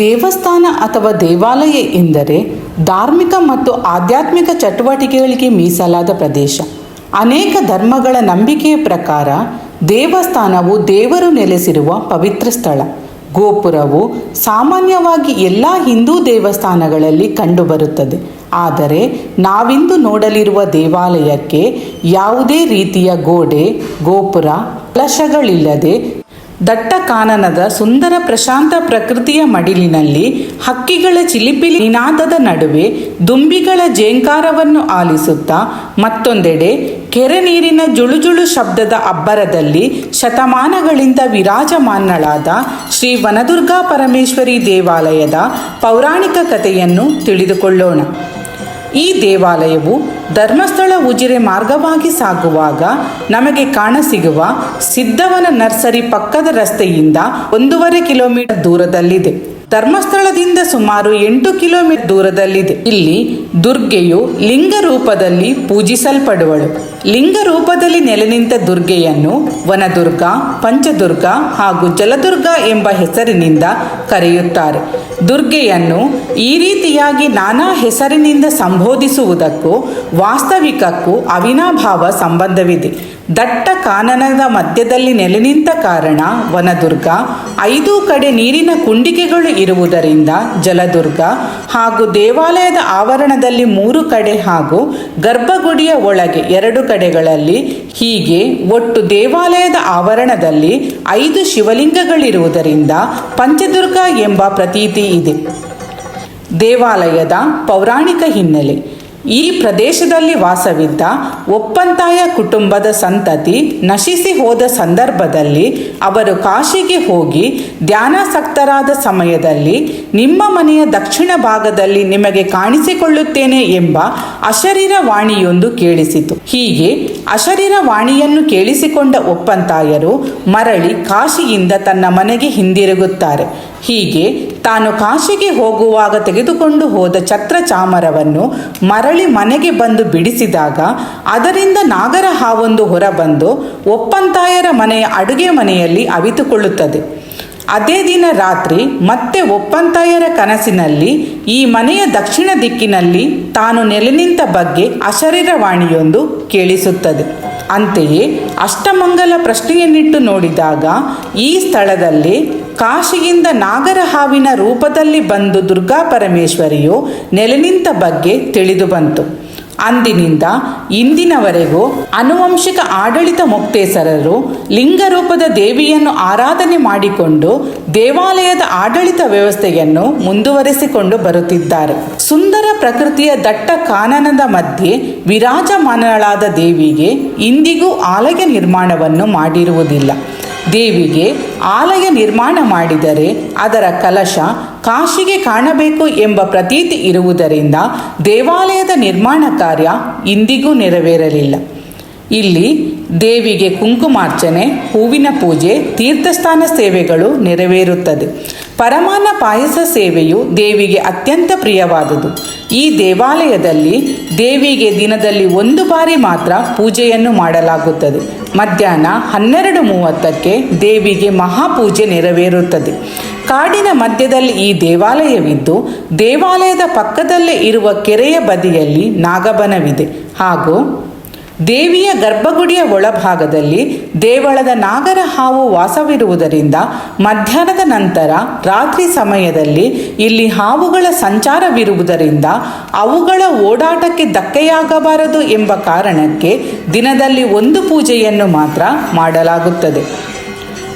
ದೇವಸ್ಥಾನ ಅಥವಾ ದೇವಾಲಯ ಎಂದರೆ ಧಾರ್ಮಿಕ ಮತ್ತು ಆಧ್ಯಾತ್ಮಿಕ ಚಟುವಟಿಕೆಗಳಿಗೆ ಮೀಸಲಾದ ಪ್ರದೇಶ. ಅನೇಕ ಧರ್ಮಗಳ ನಂಬಿಕೆಯ ಪ್ರಕಾರ ದೇವಸ್ಥಾನವು ದೇವರು ನೆಲೆಸಿರುವ ಪವಿತ್ರ ಸ್ಥಳ. ಗೋಪುರವು ಸಾಮಾನ್ಯವಾಗಿ ಎಲ್ಲ ಹಿಂದೂ ದೇವಸ್ಥಾನಗಳಲ್ಲಿ ಕಂಡುಬರುತ್ತದೆ. ಆದರೆ ನಾವಿಂದು ನೋಡಲಿರುವ ದೇವಾಲಯಕ್ಕೆ ಯಾವುದೇ ರೀತಿಯ ಗೋಡೆ, ಗೋಪುರ ಕಲಶಗಳಿಲ್ಲದೆ ದಟ್ಟ ಕಾನನದ ಸುಂದರ ಪ್ರಶಾಂತ ಪ್ರಕೃತಿಯ ಮಡಿಲಿನಲ್ಲಿ ಹಕ್ಕಿಗಳ ಚಿಲಿಪಿಲಿ ನಿನಾದದ ನಡುವೆ ದುಂಬಿಗಳ ಜೇಂಕಾರವನ್ನು ಆಲಿಸುತ್ತಾ ಮತ್ತೊಂದೆಡೆ ಕೆರೆ ನೀರಿನ ಜುಳುಜುಳು ಶಬ್ದದ ಅಬ್ಬರದಲ್ಲಿ ಶತಮಾನಗಳಿಂದ ವಿರಾಜಮಾನಳಾದ ಶ್ರೀ ವನದುರ್ಗಾ ಪರಮೇಶ್ವರಿ ದೇವಾಲಯದ ಪೌರಾಣಿಕ ಕಥೆಯನ್ನು ತಿಳಿದುಕೊಳ್ಳೋಣ. ಈ ದೇವಾಲಯವು ಧರ್ಮಸ್ಥಳ ಉಜಿರೆ ಮಾರ್ಗವಾಗಿ ಸಾಗುವಾಗ ನಮಗೆ ಕಾಣಸಿಗುವ ಸಿದ್ದವನ ನರ್ಸರಿ ಪಕ್ಕದ ರಸ್ತೆಯಿಂದ ಒಂದೂವರೆ ಕಿಲೋಮೀಟರ್ ದೂರದಲ್ಲಿದೆ. ಧರ್ಮಸ್ಥಳದಿಂದ ಸುಮಾರು ಎಂಟು ಕಿಲೋಮೀಟರ್ ದೂರದಲ್ಲಿದೆ. ಇಲ್ಲಿ ದುರ್ಗೆಯು ಲಿಂಗ ರೂಪದಲ್ಲಿ ಪೂಜಿಸಲ್ಪಡುವಳು. ಲಿಂಗ ರೂಪದಲ್ಲಿ ನೆಲೆ ನಿಂತ ದುರ್ಗೆಯನ್ನು ವನದುರ್ಗ, ಪಂಚದುರ್ಗ ಹಾಗೂ ಜಲದುರ್ಗ ಎಂಬ ಹೆಸರಿನಿಂದ ಕರೆಯುತ್ತಾರೆ. ದುರ್ಗೆಯನ್ನು ಈ ರೀತಿಯಾಗಿ ನಾನಾ ಹೆಸರಿನಿಂದ ಸಂಬೋಧಿಸುವುದಕ್ಕೂ ವಾಸ್ತವಿಕಕ್ಕೂ ಅವಿನಾಭಾವ ಸಂಬಂಧವಿದೆ. ದಟ್ಟ ಕಾನನದ ಮಧ್ಯದಲ್ಲಿ ನೆಲೆ ನಿಂತ ಕಾರಣ ವನದುರ್ಗ, ಐದು ಕಡೆ ನೀರಿನ ಕುಂಡಿಕೆಗಳು ಇರುವುದರಿಂದ ಜಲದುರ್ಗ ಹಾಗೂ ದೇವಾಲಯದ ಆವರಣದಲ್ಲಿ ಮೂರು ಕಡೆ ಹಾಗೂ ಗರ್ಭಗುಡಿಯ ಒಳಗೆ ಎರಡು ಕಡೆಗಳಲ್ಲಿ ಹೀಗೆ ಒಟ್ಟು ದೇವಾಲಯದ ಆವರಣದಲ್ಲಿ ಐದು ಶಿವಲಿಂಗಗಳಿರುವುದರಿಂದ ಪಂಚದುರ್ಗ ಎಂಬ ಪ್ರತೀತಿ ಇದೆ. ದೇವಾಲಯದ ಪೌರಾಣಿಕ ಹಿನ್ನೆಲೆ. ಈ ಪ್ರದೇಶದಲ್ಲಿ ವಾಸವಿದ್ದ ಒಪ್ಪಂತಾಯ ಕುಟುಂಬದ ಸಂತತಿ ನಶಿಸಿ ಹೋದ ಸಂದರ್ಭದಲ್ಲಿ ಅವರು ಕಾಶಿಗೆ ಹೋಗಿ ಧ್ಯಾನಾಸಕ್ತರಾದ ಸಮಯದಲ್ಲಿ ನಿಮ್ಮ ಮನೆಯ ದಕ್ಷಿಣ ಭಾಗದಲ್ಲಿ ನಿಮಗೆ ಕಾಣಿಸಿಕೊಳ್ಳುತ್ತೇನೆ ಎಂಬ ಅಶರೀರ ವಾಣಿಯೊಂದು ಕೇಳಿಸಿತು. ಹೀಗೆ ಅಶರೀರ ವಾಣಿಯನ್ನು ಕೇಳಿಸಿಕೊಂಡ ಒಪ್ಪಂತಾಯರು ಮರಳಿ ಕಾಶಿಯಿಂದ ತನ್ನ ಮನೆಗೆ ಹಿಂದಿರುಗುತ್ತಾರೆ. ಹೀಗೆ ತಾನು ಕಾಶಿಗೆ ಹೋಗುವಾಗ ತೆಗೆದುಕೊಂಡು ಹೋದ ಛತ್ರ ಚಾಮರವನ್ನು ಮರಳಿ ಮನೆಗೆ ಬಂದು ಬಿಡಿಸಿದಾಗ ಅದರಿಂದ ನಾಗರ ಹಾವೊಂದು ಹೊರಬಂದು ಒಪ್ಪಂತಾಯರ ಮನೆಯ ಅಡುಗೆ ಮನೆಯಲ್ಲಿ ಅವಿತುಕೊಳ್ಳುತ್ತದೆ. ಅದೇ ದಿನ ರಾತ್ರಿ ಮತ್ತೆ ಒಪ್ಪಂತಾಯರ ಕನಸಿನಲ್ಲಿ ಈ ಮನೆಯ ದಕ್ಷಿಣ ದಿಕ್ಕಿನಲ್ಲಿ ತಾನು ನೆಲೆ ನಿಂತ ಬಗ್ಗೆ ಅಶರೀರವಾಣಿಯೊಂದು ಕೇಳಿಸುತ್ತದೆ. ಅಂತೆಯೇ ಅಷ್ಟಮಂಗಲ ಪ್ರಶ್ನೆಯನ್ನಿಟ್ಟು ನೋಡಿದಾಗ ಈ ಸ್ಥಳದಲ್ಲಿ ಕಾಶಿಯಿಂದ ನಾಗರ ಹಾವಿನ ರೂಪದಲ್ಲಿ ಬಂದು ದುರ್ಗಾ ಪರಮೇಶ್ವರಿಯು ನೆಲೆ ನಿಂತ ಬಗ್ಗೆ ತಿಳಿದು ಬಂತು. ಅಂದಿನಿಂದ ಇಂದಿನವರೆಗೂ ಅನುವಂಶಿಕ ಆಡಳಿತ ಮುಕ್ತೇಸರರು ಲಿಂಗರೂಪದ ದೇವಿಯನ್ನು ಆರಾಧನೆ ಮಾಡಿಕೊಂಡು ದೇವಾಲಯದ ಆಡಳಿತ ವ್ಯವಸ್ಥೆಯನ್ನು ಮುಂದುವರೆಸಿಕೊಂಡು ಬರುತ್ತಿದ್ದಾರೆ. ಸುಂದರ ಪ್ರಕೃತಿಯ ದಟ್ಟ ಕಾನನದ ಮಧ್ಯೆ ವಿರಾಜಮಾನಳಾದ ದೇವಿಗೆ ಇಂದಿಗೂ ಆಲಯ ನಿರ್ಮಾಣವನ್ನು ಮಾಡಿರುವುದಿಲ್ಲ. ದೇವಿಗೆ ಆಲಯ ನಿರ್ಮಾಣ ಮಾಡಿದರೆ ಅದರ ಕಲಶ ಕಾಶಿಗೆ ಕಾಣಬೇಕು ಎಂಬ ಪ್ರತೀತಿ ಇರುವುದರಿಂದ ದೇವಾಲಯದ ನಿರ್ಮಾಣ ಕಾರ್ಯ ಇಂದಿಗೂ ನೆರವೇರಲಿಲ್ಲ. ಇಲ್ಲಿ ದೇವಿಗೆ ಕುಂಕುಮಾರ್ಚನೆ, ಹೂವಿನ ಪೂಜೆ, ತೀರ್ಥಸ್ಥಾನ ಸೇವೆಗಳು ನೆರವೇರುತ್ತದೆ. ಪರಮಾನ ಪಾಯಸ ಸೇವೆಯು ದೇವಿಗೆ ಅತ್ಯಂತ ಪ್ರಿಯವಾದುದು. ಈ ದೇವಾಲಯದಲ್ಲಿ ದೇವಿಗೆ ದಿನದಲ್ಲಿ ಒಂದು ಬಾರಿ ಮಾತ್ರ ಪೂಜೆಯನ್ನು ಮಾಡಲಾಗುತ್ತದೆ. ಮಧ್ಯಾಹ್ನ ಹನ್ನೆರಡು ಮೂವತ್ತಕ್ಕೆ ದೇವಿಗೆ ಮಹಾಪೂಜೆ ನೆರವೇರುತ್ತದೆ. ಕಾಡಿನ ಮಧ್ಯದಲ್ಲಿ ಈ ದೇವಾಲಯವಿದ್ದು, ದೇವಾಲಯದ ಪಕ್ಕದಲ್ಲೇ ಇರುವ ಕೆರೆಯ ಬದಿಯಲ್ಲಿ ನಾಗಬನವಿದೆ. ಹಾಗೂ ದೇವಿಯ ಗರ್ಭಗುಡಿಯ ಒಳಭಾಗದಲ್ಲಿ ದೇವಳದ ನಾಗರ ಹಾವು ವಾಸವಿರುವುದರಿಂದ ಮಧ್ಯಾಹ್ನದ ನಂತರ ರಾತ್ರಿ ಸಮಯದಲ್ಲಿ ಇಲ್ಲಿ ಹಾವುಗಳ ಸಂಚಾರವಿರುವುದರಿಂದ ಅವುಗಳ ಓಡಾಟಕ್ಕೆ ಧಕ್ಕೆಯಾಗಬಾರದು ಎಂಬ ಕಾರಣಕ್ಕೆ ದಿನದಲ್ಲಿ ಒಂದು ಪೂಜೆಯನ್ನು ಮಾತ್ರ ಮಾಡಲಾಗುತ್ತದೆ.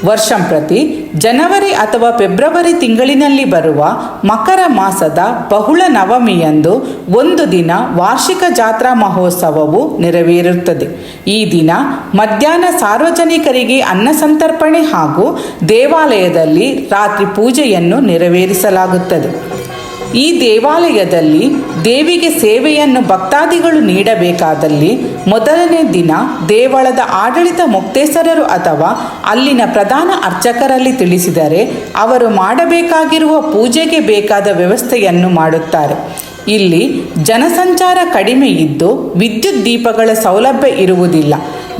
ವರ್ಷಂಪ್ರತಿ ಜನವರಿ ಅಥವಾ ಫೆಬ್ರವರಿ ತಿಂಗಳಿನಲ್ಲಿ ಬರುವ ಮಕರ ಮಾಸದ ಬಹುಳ ನವಮಿಯಂದು ಒಂದು ದಿನ ವಾರ್ಷಿಕ ಜಾತ್ರಾ ಮಹೋತ್ಸವವು ನೆರವೇರುತ್ತದೆ. ಈ ದಿನ ಮಧ್ಯಾಹ್ನ ಸಾರ್ವಜನಿಕರಿಗೆ ಅನ್ನ ಸಂತರ್ಪಣೆ ಹಾಗೂ ದೇವಾಲಯದಲ್ಲಿ ರಾತ್ರಿ ಪೂಜೆಯನ್ನು ನೆರವೇರಿಸಲಾಗುತ್ತದೆ. ಈ ದೇವಾಲಯದಲ್ಲಿ ದೇವಿಗೆ ಸೇವೆಯನ್ನು ಭಕ್ತಾದಿಗಳು ನೀಡಬೇಕಾದಲ್ಲಿ ಮೊದಲನೇ ದಿನ ದೇವಳದ ಆಡಳಿತ ಮುಕ್ತೇಸರರು ಅಥವಾ ಅಲ್ಲಿನ ಪ್ರಧಾನ ಅರ್ಚಕರಲ್ಲಿ ತಿಳಿಸಿದರೆ ಅವರು ಮಾಡಬೇಕಾಗಿರುವ ಪೂಜೆಗೆ ಬೇಕಾದ ವ್ಯವಸ್ಥೆಯನ್ನು ಮಾಡುತ್ತಾರೆ. ಇಲ್ಲಿ ಜನಸಂಚಾರ ಕಡಿಮೆ ಇದ್ದು ವಿದ್ಯುತ್ ದೀಪಗಳ ಸೌಲಭ್ಯ ಇರುವುದಿಲ್ಲ.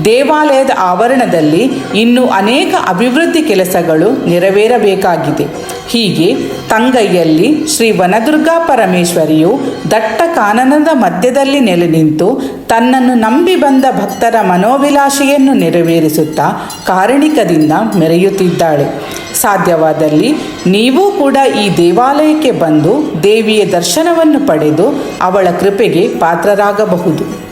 ದೇವಾಲಯದ ಆವರಣದಲ್ಲಿ ಇನ್ನೂ ಅನೇಕ ಅಭಿವೃದ್ಧಿ ಕೆಲಸಗಳು ನೆರವೇರಬೇಕಾಗಿದೆ. ಹೀಗೆ ತಂಗೈಯಲ್ಲಿ ಶ್ರೀ ವನದುರ್ಗಾ ಪರಮೇಶ್ವರಿಯು ದಟ್ಟ ಕಾನನದ ಮಧ್ಯದಲ್ಲಿ ನೆಲೆ ನಿಂತು ತನ್ನನ್ನು ನಂಬಿ ಬಂದ ಭಕ್ತರ ಮನೋಭಿಲಾಷೆಯನ್ನು ನೆರವೇರಿಸುತ್ತಾ ಕಾರಣಿಕದಿಂದ ಮೆರೆಯುತ್ತಿದ್ದಾಳೆ. ಸಾಧ್ಯವಾದಲ್ಲಿ ನೀವೂ ಕೂಡ ಈ ದೇವಾಲಯಕ್ಕೆ ಬಂದು ದೇವಿಯ ದರ್ಶನವನ್ನು ಪಡೆದು ಅವಳ ಕೃಪೆಗೆ ಪಾತ್ರರಾಗಬಹುದು.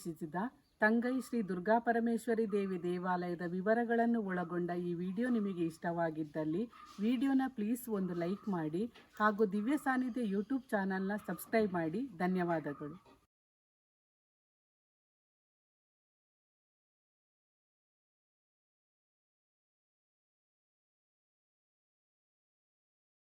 ವೀಕ್ಷಿಸಿದ ತಂಗೈ ಶ್ರೀ ದುರ್ಗಾ ಪರಮೇಶ್ವರಿ ದೇವಿ ದೇವಾಲಯದ ವಿವರಗಳನ್ನು ಒಳಗೊಂಡ ಈ ವಿಡಿಯೋ ನಿಮಗೆ ಇಷ್ಟವಾಗಿದ್ದಲ್ಲಿ ವಿಡಿಯೋನ ಪ್ಲೀಸ್ ಒಂದು ಲೈಕ್ ಮಾಡಿ ಹಾಗೂ ದಿವ್ಯ ಸಾನ್ನಿಧ್ಯ ಯೂಟ್ಯೂಬ್ ಚಾನಲ್ನ ಸಬ್ಸ್ಕ್ರೈಬ್ ಮಾಡಿ. ಧನ್ಯವಾದಗಳು.